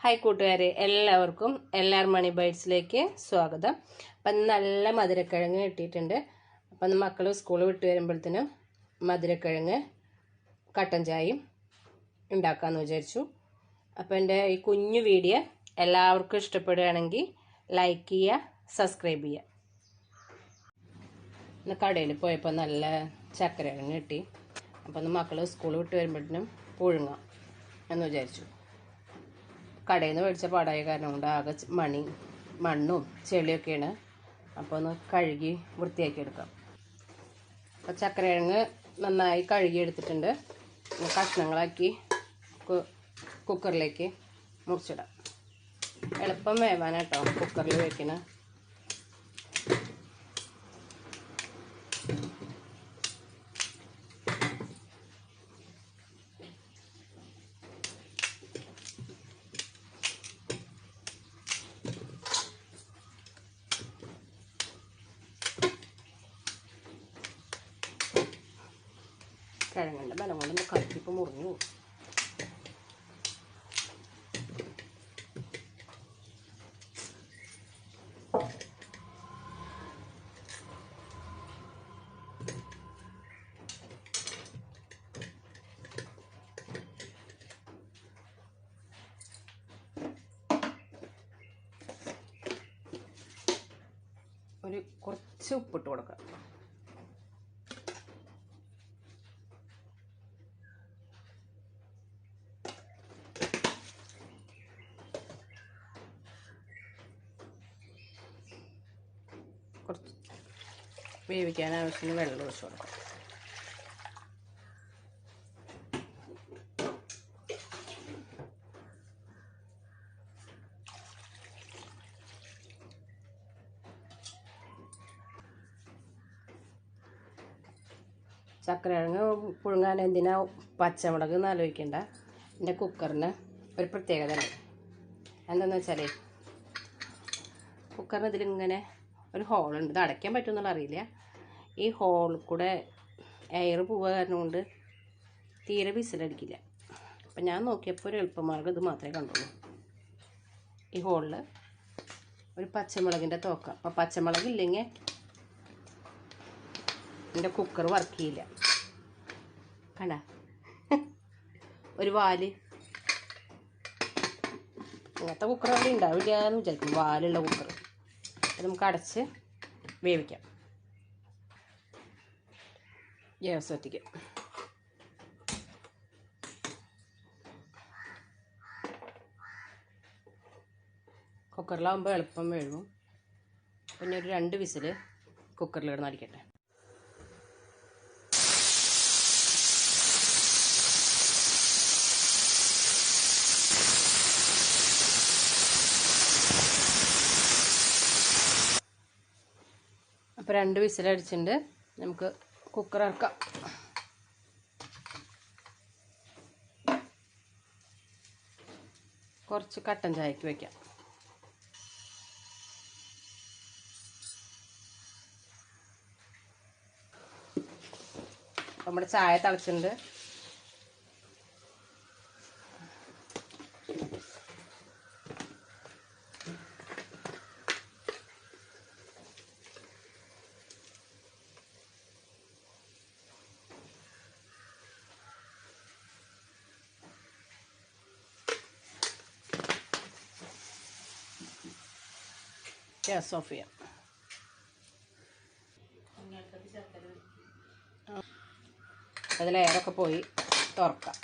Hi കൂട്ടുകാരെ. എല്ലാവർക്കും എല്ലാവരും മണി ബൈറ്റ്സിലേക്ക് സ്വാഗതം. അപ്പം നല്ല മധുരക്കിഴങ്ങ് കിട്ടിയിട്ടുണ്ട്. അപ്പം മക്കൾ സ്കൂൾ വിട്ട് വരുമ്പോഴത്തേനും മധുരക്കിഴങ്ങ് കട്ടൻ ചായയും ഉണ്ടാക്കാമെന്ന് വിചാരിച്ചു. അപ്പോൾ എന്റെ ഈ കുഞ്ഞു വീഡിയോ എല്ലാവർക്കും ഇഷ്ടപ്പെടുകയാണെങ്കിൽ ലൈക്ക് ചെയ്യുക സബ്സ്ക്രൈബ് ചെയ്യുക. ഇന്ന് കടയിൽ പോയപ്പോൾ നല്ല ചക്കരക്കിഴങ്ങ് കിട്ടി. അപ്പോൾ മക്കൾ സ്കൂൾ വിട്ട് വരുമ്പോഴത്തേനും പുഴുങ്ങാം എന്ന് വിചാരിച്ചു. കടയിൽ നിന്ന് മേടിച്ച പാടായ കാരണം കൊണ്ട് ആകെ മണി മണ്ണും ചെളിയൊക്കെയാണ്. അപ്പോൾ ഒന്ന് കഴുകി വൃത്തിയാക്കി എടുക്കാം. അപ്പോൾ ചക്കരക്കിഴങ്ങ് നന്നായി കഴുകി എടുത്തിട്ടുണ്ട്. കഷ്ണങ്ങളാക്കി കുക്കറിലേക്ക് മുറിച്ചിടാം. എളുപ്പം വേവാനാട്ടോ കുക്കറിൽ വെക്കണ. കിഴങ്ങിന്റെ ബലം കൊണ്ട് കത്തിപ്പോൾ മുറിഞ്ഞു ഒരു കുറച്ച് ഉപ്പിട്ട് കൊടുക്കാം. കുറച്ച് വേവിക്കാൻ ആവശ്യത്തിന് വെള്ളം ഒഴിച്ചു കൊടുക്കാം. ചക്കരക്കിഴങ്ങ് പുഴുങ്ങാൻ എന്തിനാ പച്ചമുളക് എന്ന് ആലോചിക്കേണ്ട. എന്റെ കുക്കറിന് ഒരു പ്രത്യേകത ഉണ്ട്. എന്താണെന്ന് വെച്ചാൽ കുക്കറിന് ഇതിലിങ്ങനെ ഒരു ഹോളുണ്ട് ഇത് അടയ്ക്കാൻ പറ്റുമെന്നുള്ള അറിയില്ല. ഈ ഹോളിൽ കൂടെ എയർ പോവുക കാരണം കൊണ്ട് തീരെ വിസിലടിക്കില്ല. അപ്പം ഞാൻ നോക്കിയപ്പോൾ ഒരു എളുപ്പമാർഗം ഇത് മാത്രമേ കണ്ടുള്ളൂ. ഈ ഹോളിൽ ഒരു പച്ചമുളകിന്റെ തോക്ക. അപ്പം പച്ചമുളക് ഇല്ലെങ്കിൽ എന്റെ കുക്കർ വർക്ക് ചെയ്യില്ല. കണ്ട? ഒരു വാൽ. അങ്ങനത്തെ കുക്കർ അവിടെ ഉണ്ടാവില്ല എന്ന് വിചാരിക്കും വാലുള്ള കുക്കർ നമുക്ക് അടച്ച് വേവിക്കാം. ഗ്യാസ് കത്തിക്കാം കുക്കറിലാവുമ്പോൾ എളുപ്പം വേവും. പിന്നെ ഒരു രണ്ട് വിസിൽ കുക്കറിൽ കിടന്ന് അടിക്കട്ടെ അപ്പോൾ രണ്ട് വിസിലടിച്ചിട്ടുണ്ട് നമുക്ക് കുക്കർ ഇറക്കാം. കുറച്ച് കട്ടൻ ചായക്ക് വയ്ക്കാം നമ്മുടെ ചായ തിളച്ചിട്ടുണ്ട്. ഗ്യാസ് ഓഫ് ചെയ്യാം അതിൽ എയറൊക്കെ പോയി തുറക്കാം.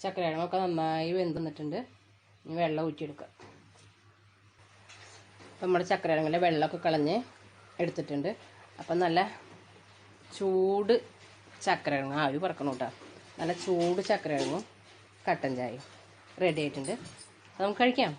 ചക്കരക്കിഴങ്ങൊക്കെ നന്നായി വെന്ത് നിന്നിട്ടുണ്ട് ഇനി വെള്ളം ഊറ്റിയെടുക്കാം. നമ്മുടെ ചക്കരക്കിഴങ്ങിന്റെ വെള്ളമൊക്കെ കളഞ്ഞ് എടുത്തിട്ടുണ്ട്. അപ്പം നല്ല ചൂട് ചക്കരക്കിഴങ്ങ് ആവി പറക്കണം കേട്ടോ. നല്ല ചൂട് ചക്കരക്കിഴങ്ങും കട്ടൻ ചായയും റെഡി ആയിട്ടുണ്ട്. അത് നമുക്ക് കഴിക്കാം.